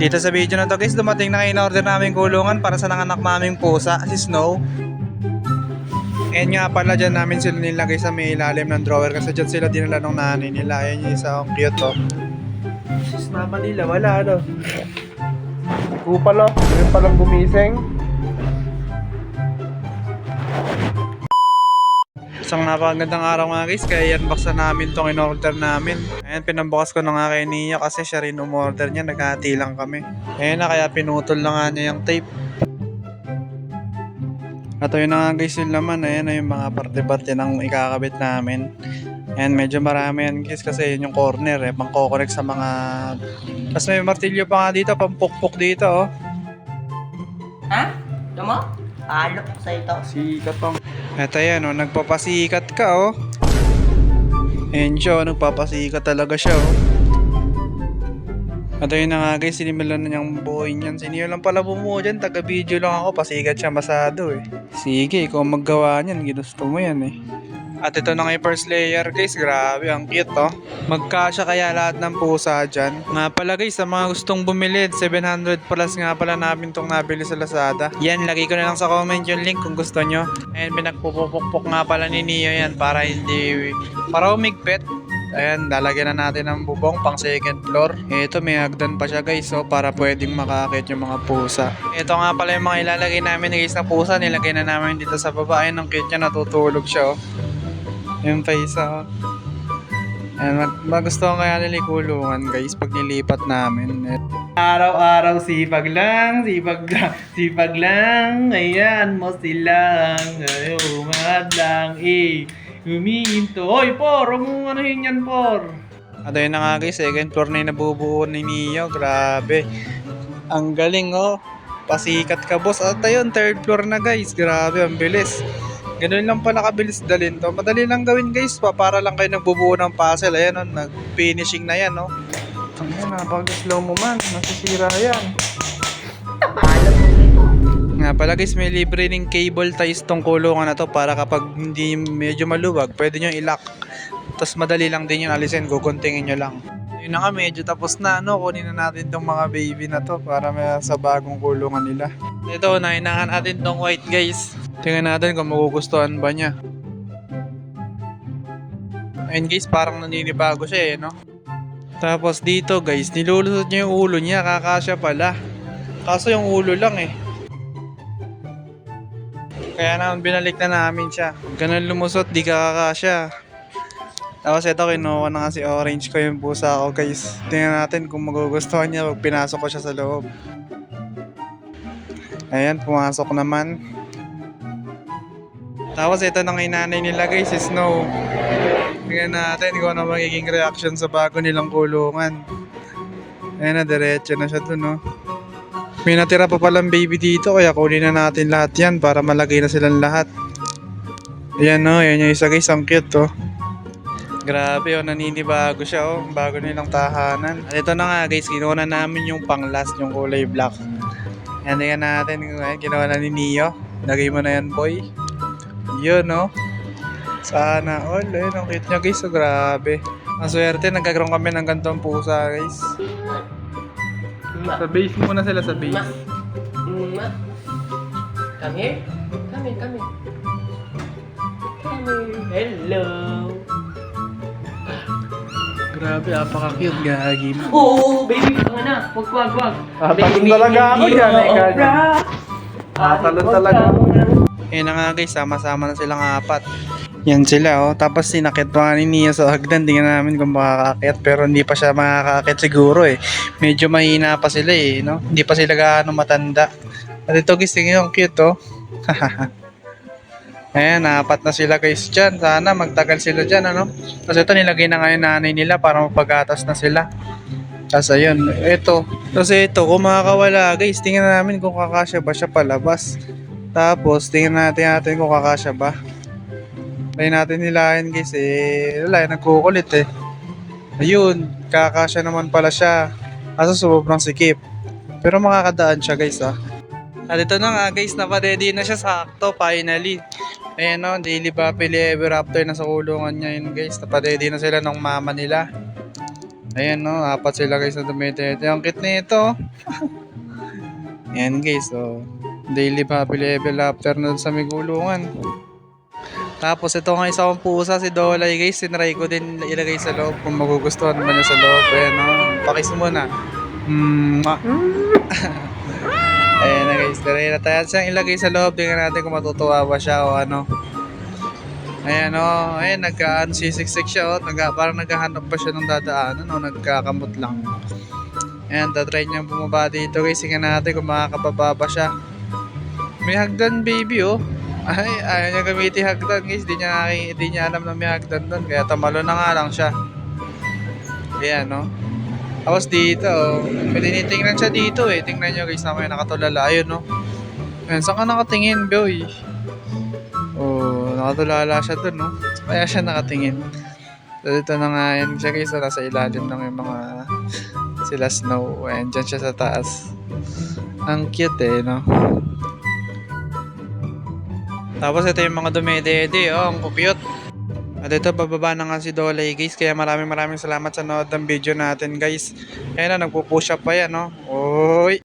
Dito sa video na to guys, dumating na in-order namin kulungan para sa nanganak naming pusa, si Snow. Ayan nga pala dyan namin sila nilagay sa may ilalim ng drawer kasi dyan sila dinala ng nanay nila. Ayan yung isa, ang cute oh. Sus, mama nila, wala ano. Kupal oh, yun palang gumising. Isang napakagandang araw nga guys, kaya yan baksa namin tong in-order namin. Ayan, pinambukas ko na nga kay Nia kasi siya rin umorder niya, naghati lang kami. Ayan na, kaya pinutol na nga niya yung tape. At yun na nga guys yung laman, ayan na yung mga parte-parte ng ikakabit namin. Ayan, medyo marami yan guys kasi yun yung corner eh, pang connect sa mga... Tapos may martilyo pa nga dito, pampukpok dito oh. Ko sa ito. Sikat tong. Eto yan, oh, nagpapasikat ka, oh. Ayan siya, oh, nagpapasikat talaga siya, oh. At ayun na nga guys, sinimulan na niyang buhay niyan. Siniyo lang pala bumuo dyan, taga-video lang ako, pasikat siya masado eh. Sige, ikaw maggawa niyan, ginusto mo yan eh. At ito na nga first layer guys, grabe, ang cute oh. Magkasya kaya lahat ng pusa dyan. Nga pala guys, sa mga gustong bumili, 700 plus nga pala namin tong nabili sa Lazada. Yan, lagay ko na lang sa comment yung link kung gusto nyo. Ayan, pinagpupukpok nga pala ni Neo yan para hindi, para umigpit. Ayan, lalagyan na natin ng bubong pang second floor. Ito, may hagdan pa siya guys, so para pwedeng makakit yung mga pusa. Ito nga pala yung mga ilalagay namin guys na pusa. Nilagay na namin dito sa baba. Ayan, ang cute niya, natutulog siya oh. Yung pa isa oh. Ayan, mag magustuhan kaya nila kulungan guys pag nilipat namin. Araw-araw sipag lang, sipag lang, sipag lang. Ayan mo silang, umad lang, eh. Humihinto. Hoy, por, huwag mong yan, por. At ayun na nga guys, second floor na yung nabubuo ni Neo. Grabe. Ang galing oh. Pasikat ka boss. At ayun, third floor na guys. Grabe, ang bilis. Ganun lang pala kabilis dalhin to. Madali lang gawin guys pa para lang kayo nagbubuo ng puzzle. Ayan oh, nag-finishing na yan oh. Ang yan, napag-slow mo man. Nasisira yan. Nga pala guys, may libre ning cable ties tong kulungan na to para kapag hindi medyo maluwag, pwede nyo i-lock. Tapos madali lang din yung alisin, guguntingin nyo lang. Yun na nga, medyo tapos na, no? Kunin na natin tong mga baby na to para may sa bagong kulungan nila. Ito, nainahan natin tong white guys. Tingnan natin kung magugustuhan ba niya. Ayun guys, parang naninibago siya eh, no? Tapos dito guys, nilulusot niya yung ulo niya, kakasya pala. Kaso yung ulo lang eh. Kaya naman binalik na namin siya. Ganun lumusot, di kakasya. Tapos ito, kinuha na nga si Orange ko yung pusa ko guys. Tingnan natin kung magugustuhan niya pag pinasok ko siya sa loob. Ayan, pumasok naman. Tapos ito na yung nanay nila guys, si Snow. Tingnan natin kung ano magiging reaction sa bago nilang kulungan. Ayan na, diretso na siya dun, no. May natira pa palang baby dito, kaya kunin na natin lahat yan para malagay na silang lahat. Ayan, no. Ayan yung isa guys, ang cute, oh. Grabe, oh. Naninibago siya, oh. Bago nilang tahanan. At ito na nga, guys. Kinuha na namin yung pang last, yung kulay black. Ayan, tingnan natin. Ayan, Ginawa na ni Neo. Lagay mo na yan, boy. Yun, no. Sana all. Ayun, ang cute niya, guys. So, grabe. Ang swerte, nagkakaroon kami ng gantong pusa, guys. Sa base muna sila sa base. Come here. Come here, come here. Come here. Hello. Grabe, apaka-cute, gagi mo. Oo, baby, tanga na. Wag, wag, wag. Ah, talon talaga ako dyan, eh, oh, kanya. Ah, talon talaga. Ayun na nga guys, sama-sama na silang apat. Yan sila oh. Tapos sinakit pa nga ni Nia sa hagdan. Tingnan namin kung makakakit. Pero hindi pa siya makakakit siguro eh. Medyo mahina pa sila eh. No? Hindi pa sila gaano matanda. At ito guys, tingnan yung cute oh. Ayan, apat na sila guys dyan. Sana magtagal sila dyan, ano? Tapos ito, nilagay na nga yung nanay nila para mapagatas na sila. Tapos ayun, ito. Tapos ito, kung makakawala guys, tingnan namin kung kakasya ba siya palabas. Tapos, tingnan natin natin kung kakasya ba. Try natin nilayan guys eh. Wala, nagkukulit eh. Ayun, kakasya naman pala siya. Kaso sobrang sikip. Pero makakadaan siya guys ah. At ito na nga guys, napadedi na siya sakto finally. Ayan o, daily happily ever after na sa kulungan niya yun guys. Napadedi na sila ng mama nila. Ayan no, apat sila guys na dumidede. Ang cute nito. Ayan guys, so daily happy level after na sa may gulungan. Tapos ito nga isa kong pusa, si Dolay guys, sinry ko din ilagay sa loob kung magugustuhan naman niya sa loob. Ayan no, pakis muna. Mm, ah. Ayan na guys, try na tayo siyang ilagay sa loob. Tingnan natin kung matutuwa ba siya o ano. Ayan o, ayan, nagka-ano, sisiksik siya o. Nagka, parang naghahanap pa siya ng dadaanan o, nagkakamot lang. Ayan, tatry niyang bumaba dito guys. Tingnan natin kung makakababa pa siya. May hagdan baby oh. Ay, ayaw niya gamitin hagdan guys. Di niya, di niya alam na may hagdan doon. Kaya tamalo na nga lang siya. Ayan no. Tapos dito, oh, may tinitingnan siya dito eh. Tingnan nyo guys na may nakatulala. Ayun no. Ayan, saan ka nakatingin, boy? Oh, nakatulala siya dun, no? Kaya siya nakatingin. So, dito na nga yan siya guys. Nasa ilalim ng yung mga sila snow. Ayan, dyan siya sa taas. Ang cute eh, no? Tapos ito yung mga dumedede, oh, ang cute. At ito, bababa na nga si Dolay, guys. Kaya maraming maraming salamat sa nood ng video natin, guys. Ayan na, nagpo-push up pa yan, no? Oy!